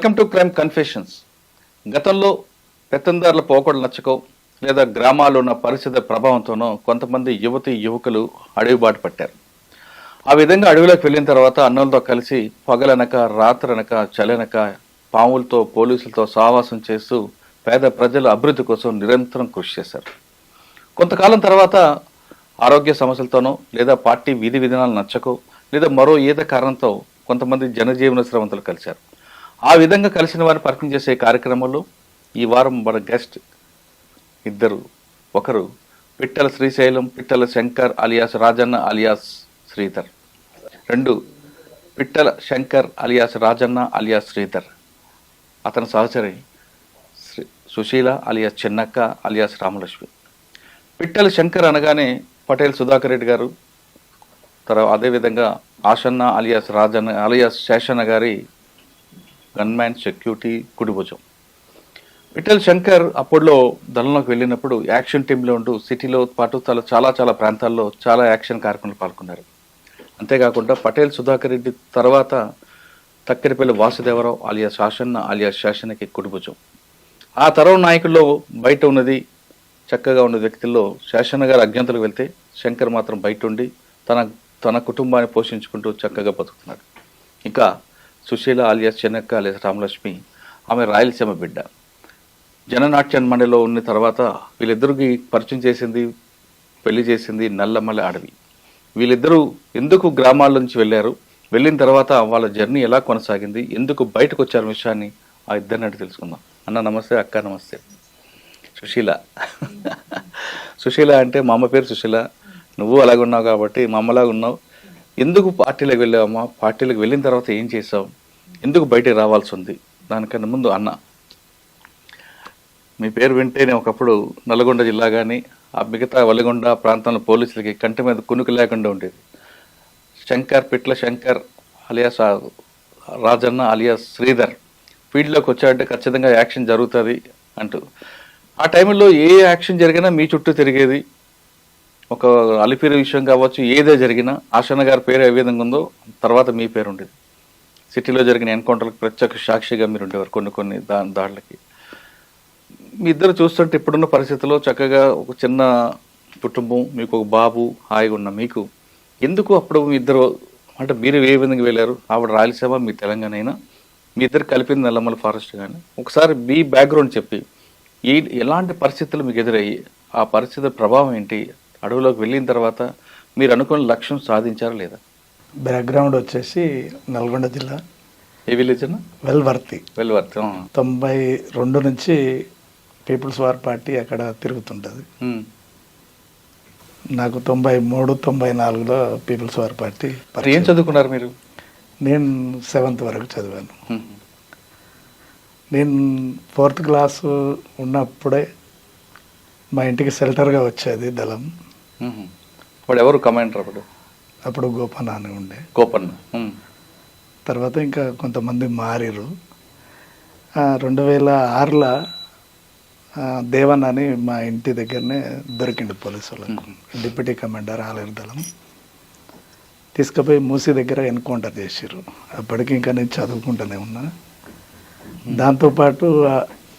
Welcome to crime confessions. గతంలో పెత్తందారుల పోకడలు నచ్చకో లేదా గ్రామాల్లో ఉన్న పరిస్థితి ప్రభావంతోనో కొంతమంది యువతి యువకులు అడవి బాట పట్టారు. ఆ విధంగా అడవిలోకి వెళ్ళిన తర్వాత అన్నులతో కలిసి పగలనక రాత్రనక చలనక పాములతో పోలీసులతో సావాసం చేస్తూ పేద ప్రజల అభివృద్ధి కోసం నిరంతరం కృషి చేశారు. కొంతకాలం తర్వాత ఆరోగ్య సమస్యలతోనో లేదా పార్టీ విధి విధానాలు నచ్చకో లేదా మరో ఏదో కారణంతో కొంతమంది జనజీవన శ్రమంతులు కలిశారు. ఆ విధంగా కలిసిన వారిని పరిచయం చేసే కార్యక్రమంలో ఈ వారం మన గెస్ట్ ఇద్దరు. ఒకరు పిట్టల శ్రీశైలం పిట్టల శంకర్ అలియాస్ రాజన్న అలియాస్ శ్రీధర్. రెండు పిట్టల శంకర్ అలియాస్ రాజన్న అలియాస్ శ్రీధర్. అతని సహచరి శ్రీ సుశీల అలియాస్ చిన్నక్క అలియాస్ రామలక్ష్మి. పిట్టల శంకర్ అనగానే పటేల్ సుధాకర్ రెడ్డి గారు తర్వాత అదేవిధంగా ఆశన్న అలియాస్ రాజన్న అలియాస్ శేషన్న గారి గన్మ్యాన్ సెక్యూరిటీ కుడిభుజం. విఠల్ శంకర్ అప్పట్లో దళంలోకి వెళ్ళినప్పుడు యాక్షన్ టీంలో ఉంటూ సిటీలో పాటు చాలా చాలా చాలా ప్రాంతాల్లో చాలా యాక్షన్ కార్యక్రమాలు పాల్గొన్నారు. అంతేకాకుండా పటేల్ సుధాకర్ రెడ్డి తర్వాత తక్కెరపల్లి వాసుదేవరావు ఆలియా శాసన్న ఆలియా శాసనకి కుడిభుజం. ఆ తరం నాయకుల్లో బయట ఉన్నది చక్కగా ఉన్న వ్యక్తుల్లో శాసన గారు అజ్ఞంతలకు వెళ్తే శంకర్ మాత్రం బయట ఉండి తన తన కుటుంబాన్ని పోషించుకుంటూ చక్కగా బతుకుతున్నాడు. ఇంకా సుశీల ఆలియాస్ చెన్నక్క అలియాస్ రామలక్ష్మి ఆమె రాయలసీమ బిడ్డ. జననాట్యన్ మండలిలో ఉన్న తర్వాత వీళ్ళిద్దరికి పరిచయం చేసింది పెళ్ళి చేసింది నల్లమల అడవి. వీళ్ళిద్దరూ ఎందుకు గ్రామాల నుంచి వెళ్ళారు? వెళ్ళిన తర్వాత వాళ్ళ జర్నీ ఎలా కొనసాగింది? ఎందుకు బయటకు వచ్చారు విషయాన్ని ఆ ఇద్దరిని అడిగి తెలుసుకుందాం. అన్న నమస్తే అక్క నమస్తే. సుశీల. సుశీల అంటే మా అమ్మ పేరు సుశీల. నువ్వు అలాగే ఉన్నావు కాబట్టి మా అమ్మలాగా ఉన్నావు. ఎందుకు పార్టీలకు వెళ్ళావమ్మా? పార్టీలకు వెళ్ళిన తర్వాత ఏం చేసావు? ఎందుకు బయటికి రావాల్సి ఉంది? దానికన్నా ముందు అన్న. మీ పేరు వింటేనే ఒకప్పుడు నల్గొండ జిల్లా కానీ ఆ మిగతా వలిగొండ ప్రాంతంలో పోలీసులకి కంటి మీద కునుకు లేకుండా ఉండేది. శంకర్ పిట్ల శంకర్ అలియాస్ రాజన్న అలియాస్ శ్రీధర్ ఫీల్డ్లోకి వచ్చాడంటే ఖచ్చితంగా యాక్షన్ జరుగుతుంది అంటూ. ఆ టైంలో ఏ యాక్షన్ జరిగినా మీ చుట్టూ తిరిగేది. ఒక అలిపిరి విషయం కావచ్చు ఏదే జరిగినా ఆశన్న గారి పేరు ఏ విధంగా ఉందో తర్వాత మీ పేరు ఉండేది. సిటీలో జరిగిన ఎన్కౌంటర్లకు ప్రత్యక్ష సాక్షిగా మీరు ఉండేవారు కొన్ని కొన్ని దా దాడులకి. మీ ఇద్దరు చూస్తుంటే ఇప్పుడున్న పరిస్థితుల్లో చక్కగా ఒక చిన్న కుటుంబం మీకు ఒక బాబు హాయిగా ఉన్న మీకు. ఎందుకు అప్పుడు మీ ఇద్దరు అంటే మీరు ఏ విధంగా వెళ్ళారు? ఆవిడ రాయలసీమ మీ తెలంగాణ అయినా మీ ఇద్దరు కలిపింది నల్లమల ఫారెస్ట్ కానీ ఒకసారి మీ బ్యాక్గ్రౌండ్ చెప్పి ఏ ఎలాంటి పరిస్థితులు మీకు ఎదురయ్యి? ఆ పరిస్థితుల ప్రభావం ఏంటి? అడవిలోకి వెళ్ళిన తర్వాత మీరు అనుకున్న లక్ష్యం సాధించారా లేదా? బ్యాక్గ్రౌండ్ వచ్చేసి నల్గొండ జిల్లా. ఏ విలేజ్ వెల్వర్తి. వెళ్ళవర్తి తొంభై రెండు నుంచి పీపుల్స్ వార్ పార్టీ అక్కడ తిరుగుతుంటుంది. నాకు తొంభై మూడు తొంభై నాలుగులో పీపుల్స్ వార్ పార్టీ ఏం చదువుకున్నారు మీరు? నేను సెవెంత్ వరకు చదివాను. నేను ఫోర్త్ క్లాసు ఉన్నప్పుడే మా ఇంటికి షెల్టర్గా వచ్చేది దళం. వాడు ఎవరు? కమాండర్ అప్పుడు అప్పుడు గోపన్న అని ఉండే. కోపన్న హ్మ్. తర్వాత ఇంకా కొంతమంది మారిరు రెండు వేల ఆరులో దేవన్ అని మా ఇంటి దగ్గరనే దొరికిండు పోలీసు వాళ్ళకు. డిప్యూటీ కమాండర్ ఆలయ దళం. తీసుకుపోయి మూసీ దగ్గర ఎన్కౌంటర్ చేసిర్రు. అప్పటికి ఇంకా నేను చదువుకుంటూనే ఉన్నా. దాంతోపాటు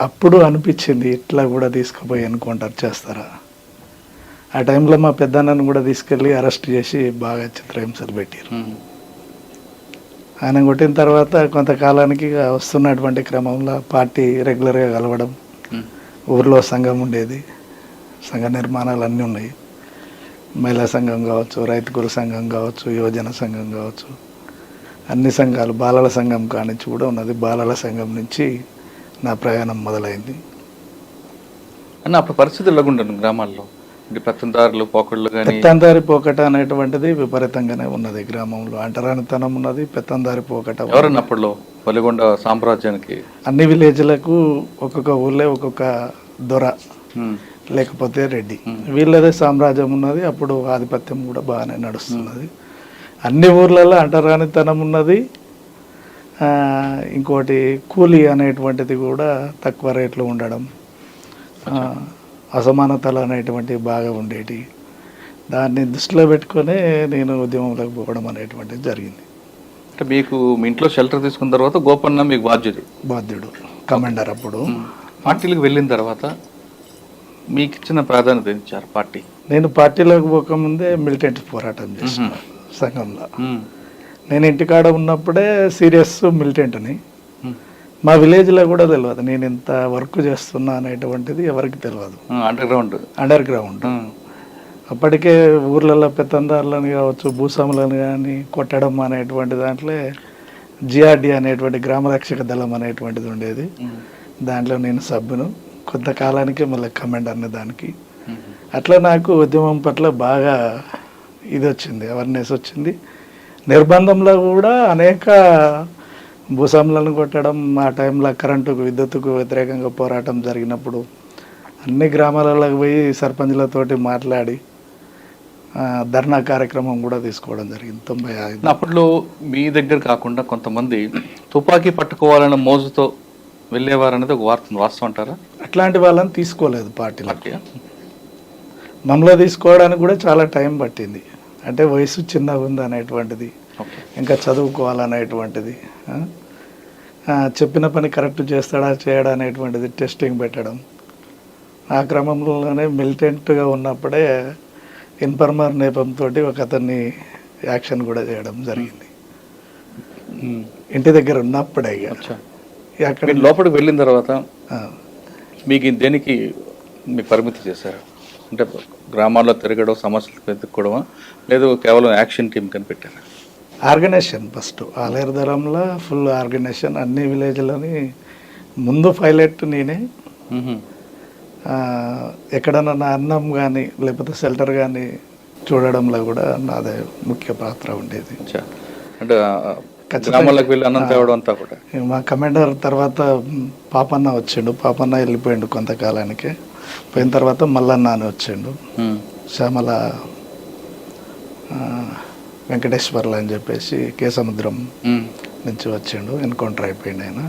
అప్పుడు అనిపించింది ఇట్లా కూడా తీసుకుపోయి ఎన్కౌంటర్ చేస్తారా? ఆ టైంలో మా పెద్దన్నను కూడా తీసుకెళ్ళి అరెస్ట్ చేసి బాగా చిత్రహింసలు పెట్టారు. ఆయన కొట్టిన తర్వాత కొంతకాలానికి వస్తున్నటువంటి క్రమంలో పార్టీ రెగ్యులర్గా కలవడం. ఊర్లో సంఘం ఉండేది సంఘ నిర్మాణాలు అన్నీ ఉన్నాయి. మహిళా సంఘం కావచ్చు రైతు కుల సంఘం కావచ్చు యువజన సంఘం కావచ్చు అన్ని సంఘాలు బాలల సంఘం కానించి కూడా ఉన్నది. బాలల సంఘం నుంచి నా ప్రయాణం మొదలైంది. అన్న అప్పుడు పరిస్థితులు ఎలాగుండను గ్రామాల్లో? పెత్తందారులు పోకళ్ళు కానీ పెత్తందారి పోకట అనేటువంటిది విపరీతంగానే ఉన్నది గ్రామంలో. అంటరానితనం ఉన్నది పెత్తందారి పోకట ఉన్నది. ఎవరన్నా అప్పట్లో వలిగొండ సామ్రాజ్యానికి? అన్ని విలేజ్లకు ఒక్కొక్క ఊళ్ళో ఒక్కొక్క దొర. లేకపోతే రెడ్డి. వీళ్ళదే సామ్రాజ్యం ఉన్నది అప్పుడు ఆధిపత్యం కూడా బాగానే నడుస్తున్నది. అన్ని ఊర్లలో అంటరానితనం ఉన్నది. ఇంకోటి కూలీ అనేటువంటిది కూడా తక్కువ రేట్లో ఉండడం. అసమానతలు అనేటువంటివి బాగా ఉండేటి. దాన్ని దృష్టిలో పెట్టుకొని నేను ఉద్యమంలోకి పోవడం అనేటువంటిది జరిగింది. అంటే మీకు మీ ఇంట్లో షెల్టర్ తీసుకున్న తర్వాత గోపన్న మీకు బాధ్యత బాధ్యుడు కమాండర్ అప్పుడు. పార్టీలకు వెళ్ళిన తర్వాత మీకు ఇచ్చిన ప్రాధాన్యత ఇచ్చారు పార్టీ? నేను పార్టీలోకి పోకముందే మిలిటెంట్ పోరాటం చేసిన సంఘంలో. నేను ఇంటికాడ ఉన్నప్పుడే సీరియస్ మిలిటెంట్ అని మా విలేజ్లో కూడా తెలియదు నేను ఇంత వర్క్ చేస్తున్నా అనేటువంటిది ఎవరికి తెలియదు అండర్ గ్రౌండ్ అండర్ గ్రౌండ్ అప్పటికే ఊర్లలో పెత్తందారులను కావచ్చు భూస్వాములను కానీ కొట్టడం అనేటువంటి దాంట్లో జిఆర్డి అనేటువంటి గ్రామరక్షక దళం అనేటువంటిది ఉండేది. దాంట్లో నేను సభ్యును. కొంతకాలానికి మళ్ళీ కమాండర్ని దానికి. అట్లా నాకు ఉద్యమం పట్ల బాగా ఇది వచ్చింది అవేర్నెస్ వచ్చింది. నిర్బంధంలో కూడా అనేక భూస్వాములను కొట్టడం ఆ టైంలో కరెంటుకు విద్యుత్తుకు వ్యతిరేకంగా పోరాటం జరిగినప్పుడు అన్ని గ్రామాలలోకి పోయి సర్పంచ్లతోటి మాట్లాడి ధర్నా కార్యక్రమం కూడా తీసుకోవడం జరిగింది తొంభై ఐదు. అప్పట్లో మీ దగ్గర కాకుండా కొంతమంది తుపాకీ పట్టుకోవాలన్న మోజుతో వెళ్ళేవారు అనేది ఒక వార్త వాస్తవం అంటారా? అట్లాంటి వాళ్ళని తీసుకోలేదు పార్టీలో. పార్టీ మమ్మల్ని తీసుకోవడానికి కూడా చాలా టైం పట్టింది. అంటే వయసు చిన్నగా ఉంది అనేటువంటిది ఇంకా చదువుకోవాలనేటువంటిది చెప్పిన పని కరెక్ట్ చేస్తాడా చేయడా అనేటువంటిది టెస్టింగ్ పెట్టడం. ఆ క్రమంలోనే మిలిటెంట్గా ఉన్నప్పుడే ఇన్ఫర్మర్ నేపంతో ఒక అతన్ని యాక్షన్ కూడా చేయడం జరిగింది. ఇంటి దగ్గర ఉన్నప్పుడే అక్కడ లోపలికి వెళ్ళిన తర్వాత మీకు దేనికి మీకు పరిమితి చేశారు? అంటే గ్రామాల్లో తిరగడం సమస్యలు వెతుక్కోవడమా లేదు కేవలం action team కనిపెట్టారా? Organisation first. Aleru దళంలో ఫుల్ ఆర్గనైజేషన్ అన్ని విలేజ్లని ముందు పైలట్ నేనే. ఎక్కడన్నా నా అన్నం కానీ లేకపోతే షెల్టర్ కానీ చూడడంలో కూడా నాదే ముఖ్య పాత్ర ఉండేది. అంటే మా కమాండర్ తర్వాత పాపన్న వచ్చిండు. పాపన్న వెళ్ళిపోయిండు కొంతకాలానికి. పోయిన తర్వాత మల్లన్న అని వచ్చిండు. శ్యామల వెంకటేశ్వర్లు అని చెప్పేసి కేసముద్రం. నుంచి వచ్చిండు ఎన్కౌంటర్ అయిపోయిండు ఆయన.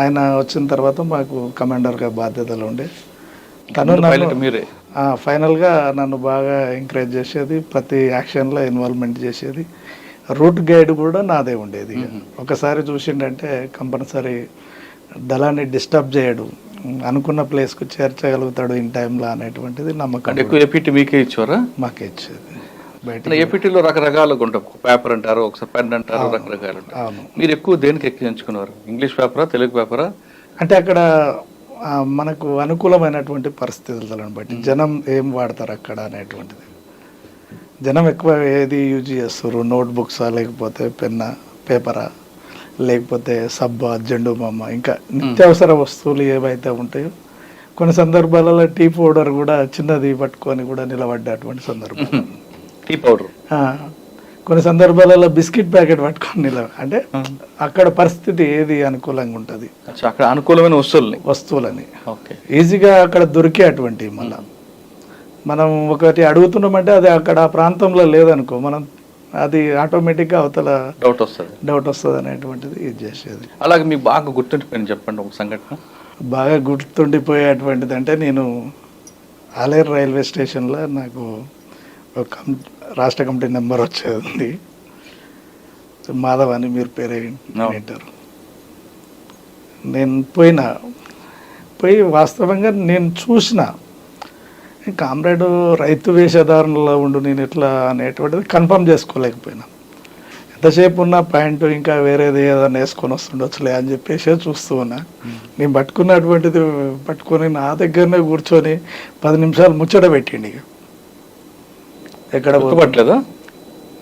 ఆయన వచ్చిన తర్వాత మాకు కమాండర్గా బాధ్యతలు ఉండే. తను మీరే? ఫైనల్గా నన్ను బాగా ఎంకరేజ్ చేసేది ప్రతి యాక్షన్లో ఇన్వాల్వ్మెంట్ చేసేది. రూట్ గైడ్ కూడా నాదే ఉండేది. ఒకసారి చూసిండంటే కంపల్సరీ దళాన్ని డిస్టర్బ్ చేయడు. అనుకున్న ప్లేస్కు చేర్చగలుగుతాడు ఇన్ టైంలో అనేటువంటిది నమ్మకం ఎక్కువ ఏపీటీ మీకే ఇచ్చారా? మాకే ఇచ్చేది. ఏపీటీలో రకరకాలుగా ఒక పేపర్ అంటారు ఒకసారి పెన్ అంటారు రకరకాలు మీరు ఎక్కువ దేనికి ఎక్కువ ఎంచుకున్నారు ఇంగ్లీష్ పేపరా తెలుగు పేపరా? అంటే అక్కడ మనకు అనుకూలమైనటువంటి పరిస్థితులను బట్టి జనం ఏం వాడతారు అక్కడ అనేటువంటిది. జనం ఎక్కువ ఏది యూజ్ చేస్తారు? నోట్ బుక్సా లేకపోతే పెన్నా పేపరా? లేకపోతే సబ్బా జెండు బొమ్మ ఇంకా నిత్యావసర వస్తువులు ఏవైతే ఉంటాయో కొన్ని సందర్భాలలో టీ పౌడర్ కూడా చిన్నది పట్టుకొని కూడా నిలబడ్డటువంటి సందర్భం. Tea powder. కొన్ని సందర్భాలలో బిస్కెట్ ప్యాకెట్ పట్టుకొని అంటే అక్కడ పరిస్థితి ఏది అనుకూలంగా ఉంటుంది? అక్కడ అనుకూలమైన వస్తువుల్ని. వస్తువులని. ఓకే. ఈజీగా అక్కడ దొరికే అటువంటి మళ్ళా మనం ఒకటి అడుగుతున్నామంటే అది అక్కడ ఆ ప్రాంతంలో లేదనుకో మనం అది ఆటోమేటిక్గా అవతల డౌట్ వస్తుంది. డౌట్ వస్తుంది అనేటువంటిది ఇది చేసేది. అలాగే మీకు బాగా గుర్తుండిపోయింది చెప్పండి ఒక సంఘటన. బాగా గుర్తుండిపోయేటువంటిది అంటే నేను ఆలేరు రైల్వే స్టేషన్లో నాకు ఒక రాష్ట్ర కమిటీ నెంబర్ వచ్చేది. మాధవ్ అని మీరు పేరే వింటారు. నేను పోయినా పోయి వాస్తవంగా నేను చూసిన కామ్రేడ్ రైతు వేషధారణలో ఉండు నేను ఎట్లా అనేటువంటిది కన్ఫర్మ్ చేసుకోలేకపోయినా. ఎంతసేపు ఉన్న ప్యాంటు ఇంకా వేరేది ఏదైనా వేసుకొని వస్తుండొచ్చులే అని చెప్పేసి చూస్తూ ఉన్నా. నేను పట్టుకున్నటువంటిది పట్టుకొని నా దగ్గరనే కూర్చొని పది నిమిషాలు ముచ్చట పెట్టిండి ఇక. ఎక్కడ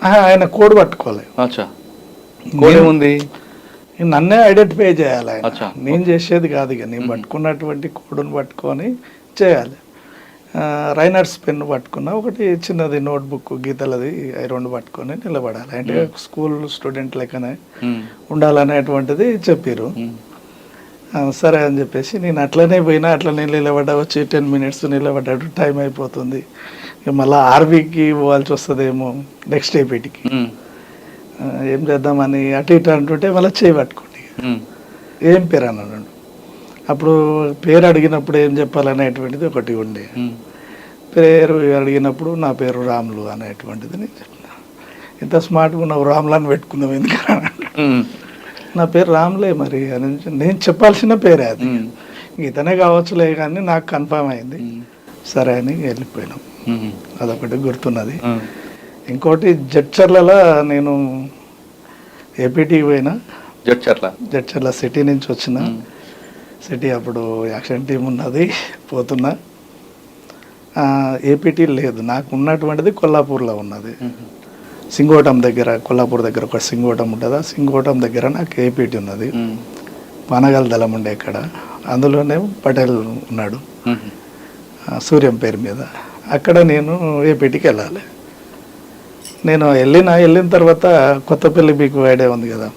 ఆయన కోడ్ పట్టుకోలే. అచ్చా. కోడ్ ఏముంది? నన్నే ఐడెంటిఫై చేయాలి ఆయన. నేను చేసేది కాదు ఇక. నేను పట్టుకున్నటువంటి కోడ్ను పట్టుకొని చేయాలి. రైనర్స్ పెన్ పట్టుకున్నా ఒకటి చిన్నది నోట్బుక్ గీతలది రెండు పట్టుకొని నిలబడాలి. అంటే స్కూల్ స్టూడెంట్ లెక్కనే. ఉండాలనేటువంటిది చెప్పారు. సరే అని చెప్పేసి నేను అట్లనే పోయినా అట్లనే నిలబడ్డా వచ్చి టెన్ మినిట్స్ నిలబడ్డాడు. టైం అయిపోతుంది. ఇక మళ్ళీ ఆర్బీకి పోవాల్సి వస్తుందేమో నెక్స్ట్ ఏపీటీకి. ఏం చేద్దామని అటు ఇటు అంటుంటే మళ్ళీ చేయి పట్టుకోండి. ఏం పేరు అన్నాడు అప్పుడు పేరు అడిగినప్పుడు ఏం చెప్పాలనేటువంటిది ఒకటి ఉండే. పేరు అడిగినప్పుడు నా పేరు రాములు అనేటువంటిది నేను చెప్పిన ఇంత స్మార్ట్గా ఉన్నావు రామ్లాన్ పెట్టుకున్నావు ఎందుకని ఉమ్. నా పేరు రామ్లే మరి అని నేను చెప్పాల్సిన పేరే అది. ఇతనే కావచ్చులే కానీ నాకు కన్ఫర్మ్ అయింది. సరే అని వెళ్ళిపోయినాం. అదొకటి గుర్తున్నది. ఇంకోటి జడ్చర్లలో నేను ఏపీటీకి పోయినా. జడ్చర్ల? జడ్చర్ల సిటీ నుంచి వచ్చిన. సిటీ అప్పుడు యాక్షన్ టీం ఉన్నది పోతున్నా. ఏపీటీ లేదు. నాకు ఉన్నటువంటిది కొల్లాపూర్లో ఉన్నది. సింగోటం దగ్గర కొల్లాపూర్ దగ్గర ఒక సింగోటం ఉంటుంది? ఆ సింగోటం దగ్గర నాకు ఏపీటీ ఉన్నది. పానగల్ దళం ఉండే ఇక్కడ. అందులోనే పటేల్ ఉన్నాడు. సూర్యం పేరు మీద. అక్కడ నేను ఏపీటీకి వెళ్ళాలి. నేను వెళ్ళిన వెళ్ళిన తర్వాత కొత్తపల్లి మీకు ఐడియా ఉంది కదా.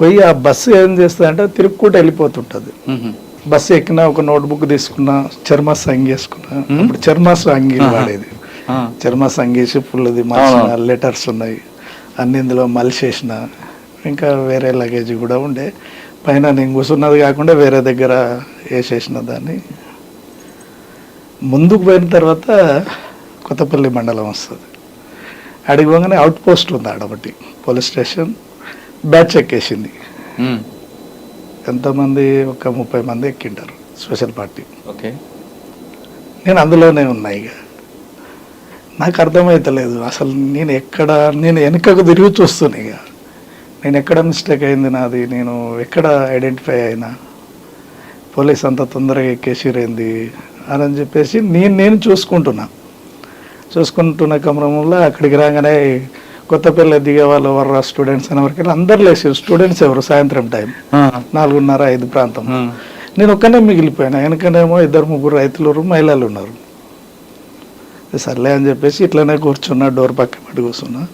పోయి ఆ బస్సు ఏం చేస్తుందంటే తిరుక్కుంటూ వెళ్ళిపోతుంటుంది. బస్సు ఎక్కిన ఒక నోట్బుక్ తీసుకున్నా చర్మాస్ అంగేసుకున్నా అప్పుడు చర్మాస్ అంగి వాడేది. చర్మాస్ అంగేసి ఫుల్ది మార్చిన లెటర్స్ ఉన్నాయి. అన్ని ఇందులో మలిసేసిన ఇంకా వేరే లగేజ్ కూడా ఉండే. పైన నేను కూర్చున్నది కాకుండా వేరే దగ్గర వేసేసిన దాన్ని. ముందుకు పోయిన తర్వాత కొత్తపల్లి మండలం వస్తుంది. అడిగి పోగానే అవుట్ పోస్ట్ ఉంది ఆడ ఒకటి పోలీస్ స్టేషన్. బ్యాచ్ ఎక్కేసింది. ఎంతమంది? ఒక ముప్పై మంది ఎక్కింటారు స్పెషల్ పార్టీ. ఓకే. నేను అందులోనే ఉన్నా ఇక. నాకు అర్థమవుతలేదు అసలు నేను ఎక్కడ నేను వెనుకకు తిరిగి చూస్తున్నా ఇక. నేను ఎక్కడ మిస్టేక్ అయింది నాది? నేను ఎక్కడ ఐడెంటిఫై అయినా? పోలీస్ అంత తొందరగా ఎక్కేసిరేంది అని చెప్పేసి నేను నేను చూసుకుంటున్నా. చూసుకుంటున్న క్రమంలో అక్కడికి రాగానే కొత్తపల్లి దిగే వాళ్ళు ఎవరు స్టూడెంట్స్ అనే వరకు అందరు లేచారు. స్టూడెంట్స్ ఎవరు? సాయంత్రం టైం. నాలుగున్నర ఐదు ప్రాంతం. నేను ఒక్కనే మిగిలిపోయాను. వెనకనేమో ఇద్దరు ముగ్గురు రైతులు మహిళలు ఉన్నారు. సర్లే అని చెప్పేసి ఇట్లనే కూర్చున్నా డోర్ పక్క పెట్టి కూర్చున్నా.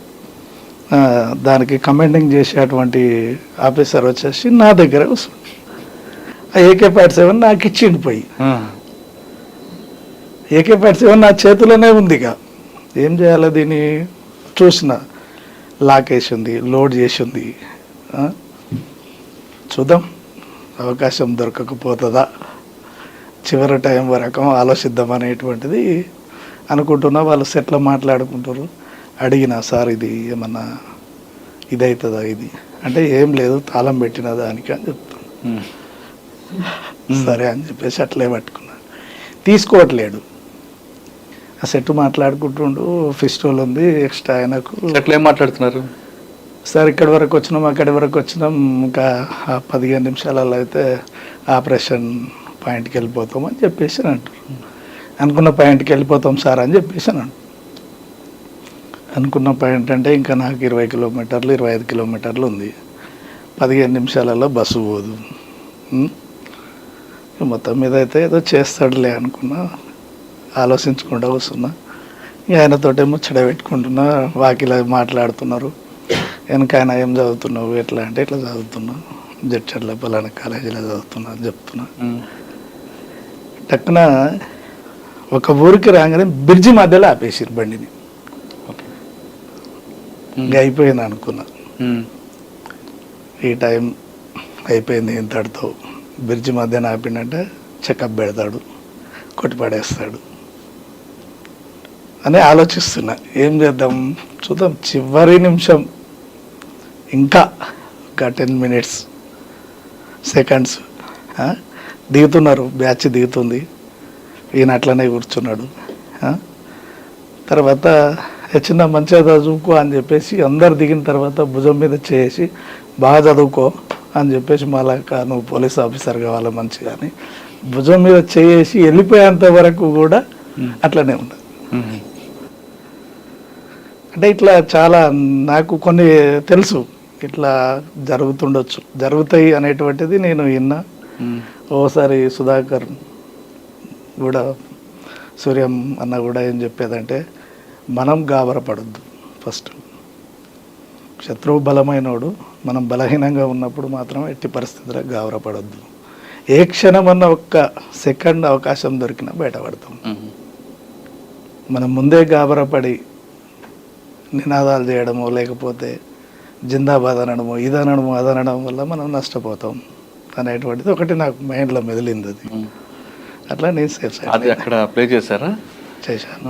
దానికి కమెండింగ్ చేసేటువంటి ఆఫీసర్ వచ్చేసి నా దగ్గర కూర్చున్నా ఆ ఏకే పార్టీ సెవెన్ నాకు ఇచ్చిండు పోయి. ఆ. ఏకే సెవెన్ నా చేతిలోనే ఉంది ఇక ఏం చేయాలి దీన్ని? చూసిన. లాక్ వేసి ఉంది లోడ్ చేసి ఉంది ఆ? చూద్దాం. అవకాశం దొరకకపోతుందా? చివరి టైం వరకు ఆలోచిద్దాం అనేటువంటిది అనుకుంటున్నా. వాళ్ళు సెట్లో మాట్లాడుకుంటారు అడిగిన సార్ ఇది ఏమన్నా ఇది అవుతుందా ఇది? అంటే ఏం లేదు తాళం పెట్టిన దానికి అని చెప్తాను. సరే అని చెప్పేసి అట్లే పట్టుకున్నాను. తీసుకోవట్లేడు. ఆ సెట్ మాట్లాడుకుంటుండు ఫిస్టోల్ ఉంది ఎక్స్ట్రా ఆయనకు. ఎట్లా ఏం మాట్లాడుతున్నారు? సార్ ఇక్కడి వరకు వచ్చినాం అక్కడి వరకు వచ్చినాం ఇంకా ఆ పదిహేను నిమిషాలలో అయితే ఆపరేషన్ పాయింట్కి వెళ్ళిపోతాం అని చెప్పేసి అని అంటారు అనుకున్న పాయింట్కి వెళ్ళిపోతాం సార్ అని చెప్పేసి అని అంటారు అనుకున్న పాయింట్ అంటే ఇంకా నాకు ఇరవై కిలోమీటర్లు ఇరవై ఐదు కిలోమీటర్లు ఉంది. పదిహేను నిమిషాలలో బస్సు పోదు. మొత్తం మీద అయితే ఏదో చేస్తాడులే అనుకున్నా. ఆలోచించకుండా ఇక ఆయనతోటే ముచ్చట పెట్టుకుంటున్నా వాకిలా మాట్లాడుతున్నారు. వెనక ఆయన ఏం చదువుతున్నావు ఎట్లా అంటే ఇట్లా చదువుతున్నా. జడ్చర్ల పలానా కాలేజీలో చదువుతున్నా అని చెప్తున్నా. టక్కున ఒక ఊరికి రాగానే బ్రిడ్జి మధ్యలో ఆపేసారు బండిని. ఇంకా అయిపోయింది అనుకున్నా. ఈ టైం అయిపోయింది ఇంతటితో బ్రిడ్జి మధ్యన ఆపిండంటే చెకప్ పెడతాడు కొట్టి పడేస్తాడు. అని ఆలోచిస్తున్నా. ఏం చేద్దాం? చూద్దాం. చివరి నిమిషం. ఇంకా ఒక టెన్ మినిట్స్. సెకండ్స్. దిగుతున్నారు. బ్యాచ్ దిగుతుంది. ఈయన అట్లనే కూర్చున్నాడు? తర్వాత "ఏ చిన్న మంచిగా చదువుకో అని చెప్పేసి అందరు దిగిన తర్వాత భుజం మీద చేసి బాగా చదువుకో అని చెప్పేసి మళ్ళాక నువ్వు పోలీస్ ఆఫీసర్ కావాలి మంచిగా అని భుజం మీద చేసి వెళ్ళిపోయేంత వరకు కూడా అట్లనే ఉంది. అంటే ఇట్లా చాలా నాకు కొన్ని తెలుసు. ఇట్లా జరుగుతుండొచ్చు. జరుగుతాయి అనేటువంటిది నేను విన్నా. ఓసారి సుధాకర్ కూడా సూర్యం అన్న కూడా ఏం చెప్పేదంటే మనం గాబరపడద్దు ఫస్ట్. శత్రువు బలమైనోడు మనం బలహీనంగా ఉన్నప్పుడు మాత్రం ఎట్టి పరిస్థితుల్లో గాబరపడద్దు. ఏ క్షణమన్న ఒక్క సెకండ్ అవకాశం దొరికినా బయటపడతాం. మనం ముందే గాబరపడి నినాదాలు చేయడమో లేకపోతే జిందాబాద్ అనడము ఇది అనడము అది అనడం వల్ల మనం నష్టపోతాం అనేటువంటిది ఒకటి నాకు మైండ్లో మెదిలింది అది. అట్లా నేను సేఫ్ అక్కడ ప్లే చేశారా? చేశాను.